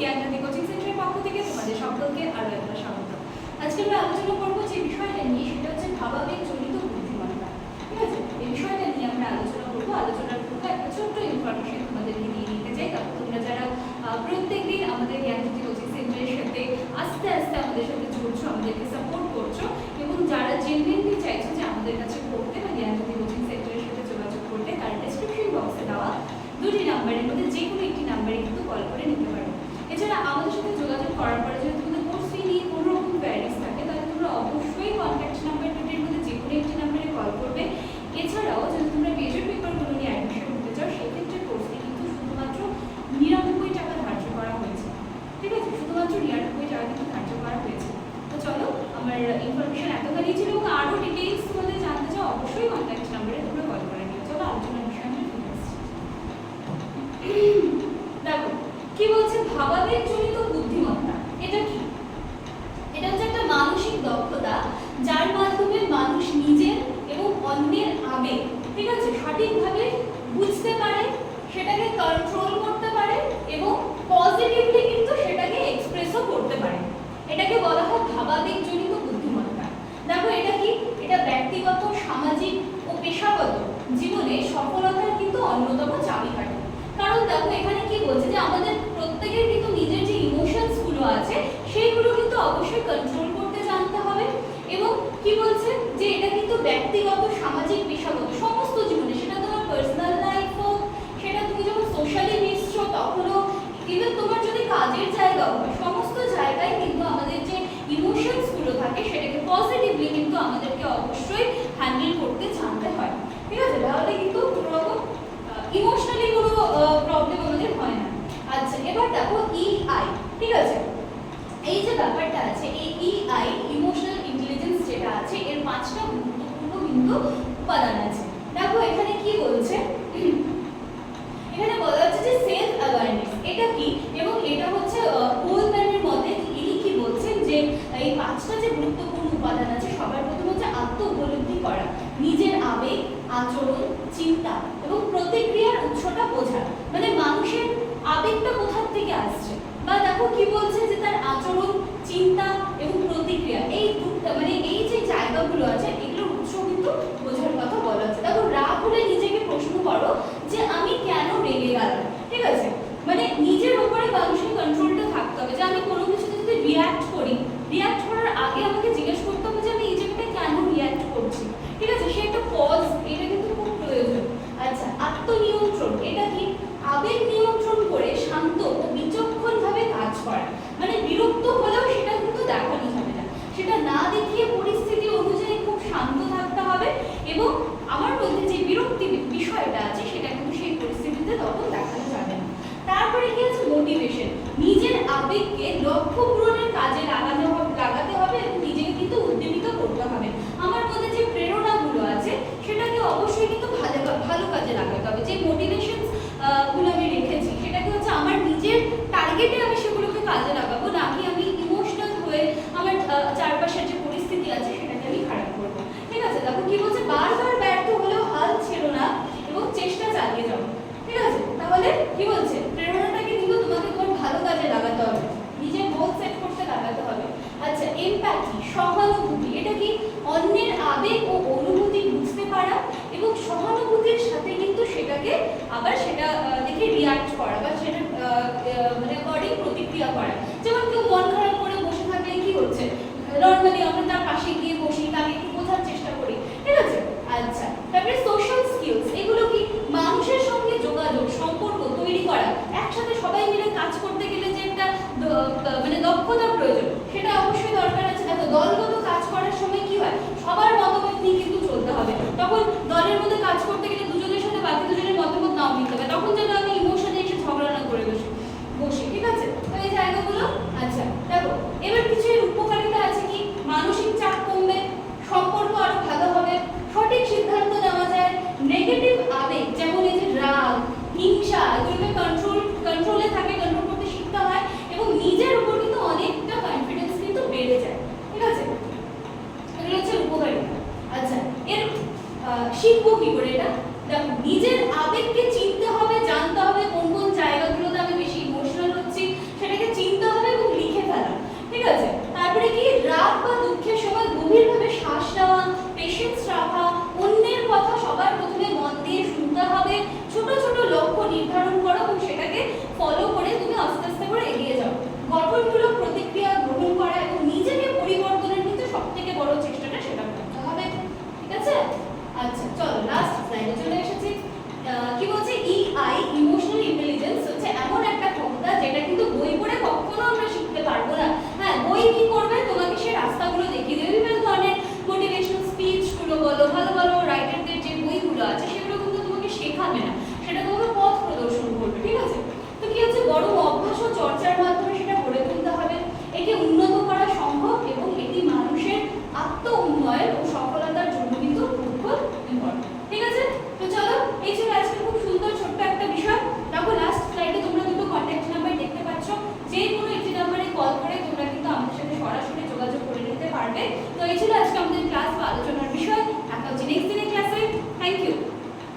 জ্ঞানজ্যোতি coaching সেন্টারের পক্ষ থেকে তোমাদের সকলকে আরও একবার স্বাগত। আজকে আমরা আলোচনা করব যে বিষয়টা নিয়ে, সেটা হচ্ছে ভাবাবেগ জনিত বুদ্ধিমত্তা। ঠিক আছে? এই বিষয়টা নিয়ে আমরা আলোচনা করব। আলোচনার পূর্বে একটা ছোট্ট ইনফরমেশন তোমাদেরকে দিয়ে নিতে চাই কারণ তোমরা যারা প্রত্যেক দিন আমাদের জ্ঞানজ্যোতি কোচিং সেন্টারের সাথে আস্তে আস্তে আমাদের সাথে জুড়ছো আমাদেরকে সাপোর্ট করছ এবং যারা জেনুইনলি চাইছো যে আমাদের কাছে পড়তে বা জ্ঞানজ্যোতি কোচিং সেন্টারের সাথে যোগাযোগ করতে তার ডেসক্রিপশন বক্সে দেওয়া দুটি নাম্বারের মধ্যে যে কোনো একটি নাম্বারে কিন্তু কল করে নিতে পারো এছাড়া আমাদের সাথে যোগাযোগ করার পরে যদি তোমাদের কোর্স ফি নিয়ে কোনো রকম কোয়ারিজ থাকে তাহলে তোমরা অবশ্যই কন্ট্যাক্ট নাম্বার দুটির মধ্যে যে কোনো একটি নাম্বারে কল করবে এছাড়াও যদি তোমরা মেজর পেপারগুলো নিয়ে অ্যাডমিশন করতে চাও সেক্ষেত্রে কোর্স ফি কিন্তু শুধুমাত্র নিরানব্বই টাকা ধার্য করা হয়েছে ঠিক আছে শুধুমাত্র নিরানব্বই টাকা কিন্তু ধার্য করা হয়েছে তো চলো আমার ইনফরমেশন এতখানি ছিল এবং আরও ডিটেলস তোমাদের জানতে চাও অবশ্যই কন্ট্যাক্ট নাম্বারে তোমরা কল করে নিও চলো আলোচনার বিষয়ে আমরা ফিরে আসছি দেখো কি বলছে? ভাবাবেগ জনিত বুদ্ধিমত্তা। এটা কি? এটা হচ্ছে একটা মানসিক দক্ষতা, যার মাধ্যমে মানুষ নিজের এবং অন্যের আবেগ, ঠিক আছে, সঠিকভাবে বুঝতে পারে, সেটাকে কন্ট্রোল করতে পারে এবং পজিটিভলি কিন্তু সেটাকে এক্সপ্রেসও করতে পারে। এটাকে বলা হয় ভাবাবেগ জনিত বুদ্ধিমত্তা। দেখো, এটা কি? এটা ব্যক্তিগত, সামাজিক ও পেশাগত জীবনে সফলতার কিন্তু অন্যতম চাবিকাঠি। কারণ দেখো, এখানে কি বলছে যে আমাদের প্রত্যেকের কিন্তু নিজের যে ইমোশনসগুলো আছে, সেইগুলো কিন্তু অবশ্যই কন্ট্রোল করতে জানতে হবে। এবং কি বলছে? যে এটা কিন্তু ব্যক্তিগত, সামাজিক পেশাগত সমস্ত জীবনে, সেটা তোমার পার্সোনাল লাইফ হোক, সেটা তুমি যখন সোশ্যালি মিশছো, তখনও ইভেন তোমার যদি কাজের জায়গা হয়, সমস্ত জায়গায় কিন্তু আমাদের যে ইমোশনসগুলো থাকে, সেটাকে পজিটিভলি কিন্তু আমাদেরকে অবশ্যই হ্যান্ডেল করতে জানতে হয়। ঠিক আছে? তাহলে কিন্তু কোনো রকম ইমোশনালি কোনো প্রবলেম আমাদের হয় না আচ্ছা এবার দেখো ইআই ঠিক আছে এই যে ব্যাপারটা আছে এই ইআই ইমোশনাল ইন্টেলিজেন্স যেটা আছে এর পাঁচটা গুরুত্বপূর্ণ কিন্তু উপাদান আছে। দেখো এখানে কি বলছে? এখানে বলা হচ্ছে যে সেলফ অ্যাওয়ারনেস এটা কি? এবং এটা হচ্ছে কোলম্যানের মতে ইনি কি বলছেন যে, এই পাঁচটা যে গুরুত্বপূর্ণ উপাদান আছে, সবার প্রথম হচ্ছে আত্ম উপলব্ধি করা, নিজের আবেগ, আচরণ, চিন্তা এবং প্রতিক্রিয়ার উৎসটা বোঝা। মানে মানুষের আবেগটা কোথার থেকে আসছে? বা দেখো কি বলছে যে তার আচরণ, চিন্তা এবং প্রতিক্রিয়া, এই মানে এই যে জায়গাগুলো আছে এগুলোর উৎস কিন্তু বোঝার কথা বলা হচ্ছে দেখো রাগ হলে নিজেকে প্রশ্ন করো যে আমি কেন রেগে গেলাম ঠিক আছে মানে নিজের উপরে মানুষের কন্ট্রোলটা থাকতে হবে যে আমি কোনো কিছুতে যদি রিয়াক্ট করি রিয়াক্ট করার আগে আমাকে জিজ্ঞেস করতে হবে যে আমি এই জায়গাটা কেন রিয়াক্ট করছি ঠিক আছে সে একটা পজ এটা কিন্তু খুব প্রয়োজন আচ্ছা আত্মনিয়ন্ত্রণ এটা কি আবেগ নিয়ন্ত্রণ করে শান্ত ও বিচক্ষণভাবে কাজ করা মানে বিরক্ত হলেও সেটা কিন্তু দেখানো যাবে না সেটা না দেখিয়ে পরিস্থিতি অনুযায়ী খুব শান্ত থাকতে হবে এবং আমার মধ্যে যে বিরক্তি বিষয়টা আছে, সেটা কিন্তু সেই পরিস্থিতিতে তখন দেখানো যাবে না। তারপরে কি আছে? মোটিভেশন নিজের আবেগকে লক্ষ্য পূরণের কাজে লাগাতে হবে লাগাতে হবে এবং নিজেকে কিন্তু উদ্যমিত করতে হবে আমার মধ্যে যে প্রেরণাগুলো আছে সেটাকে অবশ্যই কিন্তু ভালো ভালো কাজে লাগাতে হবে যে মোটিভেশনগুলো আমি রেখেছি সেটাকে হচ্ছে আমার নিজের টার্গেটে আমি সেগুলোকে কাজে লাগাবো না কি আমি ইমোশনাল হয়ে আমার আহ, চারপাশের যে পরিস্থিতি আছে সেটাকে আমি খারাপ করব ঠিক আছে দেখো কি বলছে বারবার ব্যর্থ হলেও হাল ছেড়ো না এবং চেষ্টা চালিয়ে যাও ঠিক আছে তাহলে কি বলছে প্রেরণাটাকে কিন্তু তোমাকে তোমার ভালো কাজে লাগাতে হবে নিজের গোল সেট করতে লাগাতে হবে আচ্ছা এমপ্যাথি সহানুভূতি এটা কি অন্যের আবেগ ও অনুভূতি বুঝতে পারা এবং সহানুভূতির সাথে কিন্তু সেটাকে আবার সেটা দেখে রিয়াক্ট করা বা সেটা মানে অ্যাকর্ডিং প্রতিক্রিয়া করা। যেমন কেউ মন খারাপ করে বসে থাকলে কি হচ্ছে? নর্মালি আমরা তার পাশে গিয়ে বসি, তাকে একটু বোঝার চেষ্টা করি। ঠিক আছে? আচ্ছা তারপরে সোশ্যাল স্কিলস এগুলো কি মানুষের সঙ্গে যোগাযোগ, সম্পর্ক তৈরি করা, একসাথে সবাই মিলে কাজ করতে গেলে যে একটা মানে দক্ষতা প্রয়োজন, সেটা অবশ্যই দরকার আছে। দেখো, দলগত কাজ করার সময় কি হয়? সবার মতামত নিয়ে কিন্তু চলতে হবে। তখন দলের মধ্যে কাজ করতে গেলে দুজনের সাথে বাকি দুজনের মতামত নাও নিতে হবে তখন যেন আমি ইমোশনে এসে ঝগড়া না করে বসি বসি, ঠিক আছে? তো এই জায়গাগুলো আচ্ছা দেখো, এবার কিছু উপকারিতা আছে কি? মানসিক চাপ কমবে, সম্পর্ক আরও ভালো হবে, সঠিক সিদ্ধান্ত নেওয়া যায় নেগেটিভ আবেগ, যেমন এই যে রাগ, হিংসা, এগুলোকে কন্ট্রোল কন্ট্রোলে থাকে কন্ট্রোল করতে শিখতে হয়, এবং নিজের উপর কিন্তু অনেকটা কনফিডেন্স কিন্তু বেড়ে যায়, ঠিক আছে? এগুলো হচ্ছে উপকারিতা। আচ্ছা এর শিখব কি করে এটা? দেখো, নিজের আবেগকে Thank you.